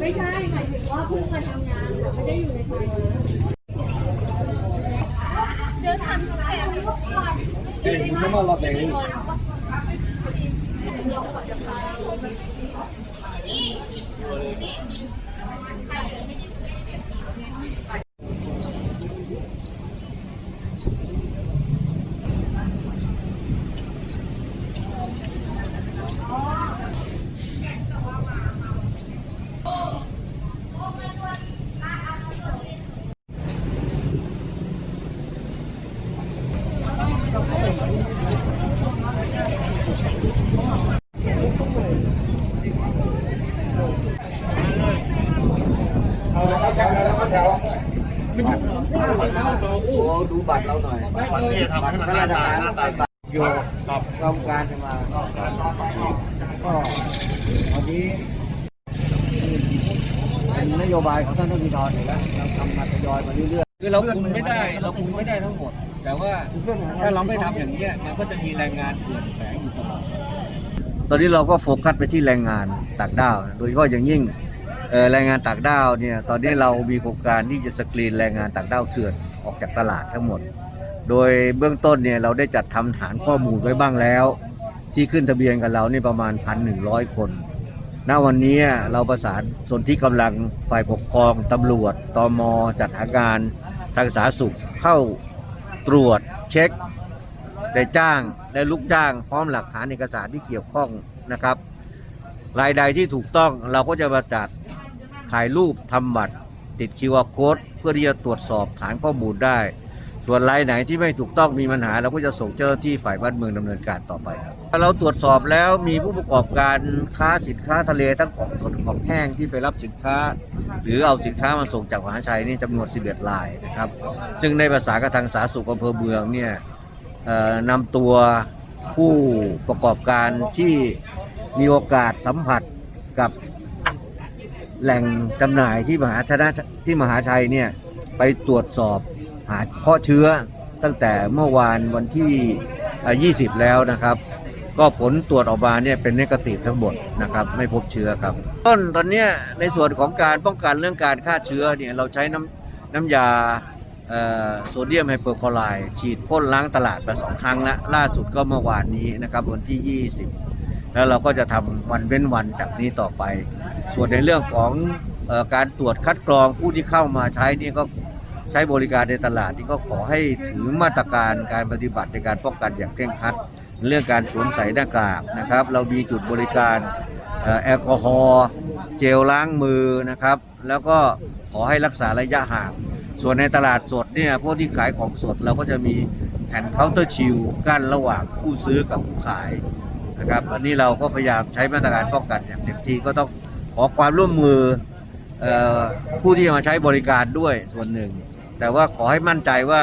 ไม่ใช่หมายถึงว่าเพิ่งมาทำงานไม่ได้อยู่ในไทยเดี๋ยวทำแต่ลูกก่อนเก่งคุณชอบมาเราเองนี่ โอ้ดูบัตรเราหน่อยบัตรข้าราชการบัตรอยู่กองการจะมาก็วันนี้เป็นนโยบายของท่านท่านพิธรอยู่แล้วเราทำมาทยอยมาเรื่อยๆคือเราคุมไม่ได้เราคุมไม่ได้ทั้งหมด แต่ว่าถ้าเราไม่ทำอย่างนี้มันก็จะมีแรงงานเถื่อนแฝงอยู่ตลอดตอนนี้เราก็โฟกัสไปที่แรงงานต่างด้าว โดยเฉพาะอย่างยิ่ง แรงงานต่างด้าวเนี่ยตอนนี้เรามีโครงการที่จะสกรีนแรงงานต่างด้าวเถื่อนออกจากตลาดทั้งหมด โดยเบื้องต้นเนี่ยเราได้จัดทำฐานข้อมูลไว้บ้างแล้ว ที่ขึ้นทะเบียนกับเรานี่ประมาณ 1,100 คน ณ วันนี้เราประสานส่วนที่กำลังฝ่ายปกครองตำรวจตมจัดหาการทางสาธารณสุขเข้าตรวจเช็คได้จ้างได้ลูกจ้างพร้อมหลักฐานเอกสารที่เกี่ยวข้องนะครับ รายใดที่ถูกต้องเราก็จะมาจัดถ่ายรูปทำบัตรติด QR code เพื่อที่จะตรวจสอบฐานข้อมูลได้ ส่วนรายไหนที่ไม่ถูกต้องมีปัญหา เราก็จะส่งเจ้าหน้าที่ฝ่ายบ้านเมืองดำเนินการต่อไปครับเราตรวจสอบแล้วมีผู้ประกอบการค้าสินค้าทะเลทั้งของสดของแห้งที่ไปรับสินค้า หรือเอาสินค้ามาส่งจากมหาชัยนี่จำนวน 11รายนะครับซึ่งในภาษากระทางสาธารณสุขอำเภอเมืองเนี่ยนำตัวผู้ประกอบการที่ มีโอกาสสัมผัสกับแหล่งจำหน่ายที่มหาชนะที่มหาชัยเนี่ยไปตรวจสอบหาเพาะเชื้อตั้งแต่เมื่อวานวันที่ 20 แล้วนะครับ ก็ผลตรวจออกมาเนี่ยเป็นนกาทีฟทั้งหมดนะครับ ไม่พบเชื้อครับ ต้นตอนนี้ในส่วนของการป้องกันเรื่องการฆ่าเชื้อเนี่ยเราใช้น้ำน้ำยาโซเดียมไฮเปอร์คลอไรด์ฉีดพ่นล้างตลาดมาสองครั้งล้วล่าสุดก็เมื่อวานนี้นะครับวันที่ 20 แล้วเราก็จะทำวันเว้นวันจากนี้ต่อไป ส่วนในเรื่องของออการตรวจคัดกรองผู้ที่เข้ามาใช้นี่ก็ใช้บริการในตลาดนี่ก็ขอให้ถือมาตรการการปฏิบัติในการป้องกันอย่างเคร่งครัด เรื่องการสวมใส่หน้ากากนะครับ เรามีจุดบริการแอลกอฮอล์เจลล้างมือนะครับ แล้วก็ขอให้รักษาระยะห่าง ส่วนในตลาดสดเนี่ยพวกที่ขายของสดเราก็จะมีแผ่นเคาน์เตอร์ชิลกั้นระหว่างผู้ซื้อกับผู้ขาย นะครับ อันนี้เราก็พยายามใช้มาตรการป้องกันอย่างเต็มที่ก็ต้องขอความร่วมมืออผู้ที่จะมาใช้บริการด้วยส่วนหนึ่ง แต่ว่าขอให้มั่นใจว่า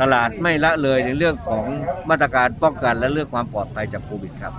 ตลาดไม่ละเลยในเรื่องของมาตรการป้องกันและเรื่องความปลอดภัยจากโควิดครับ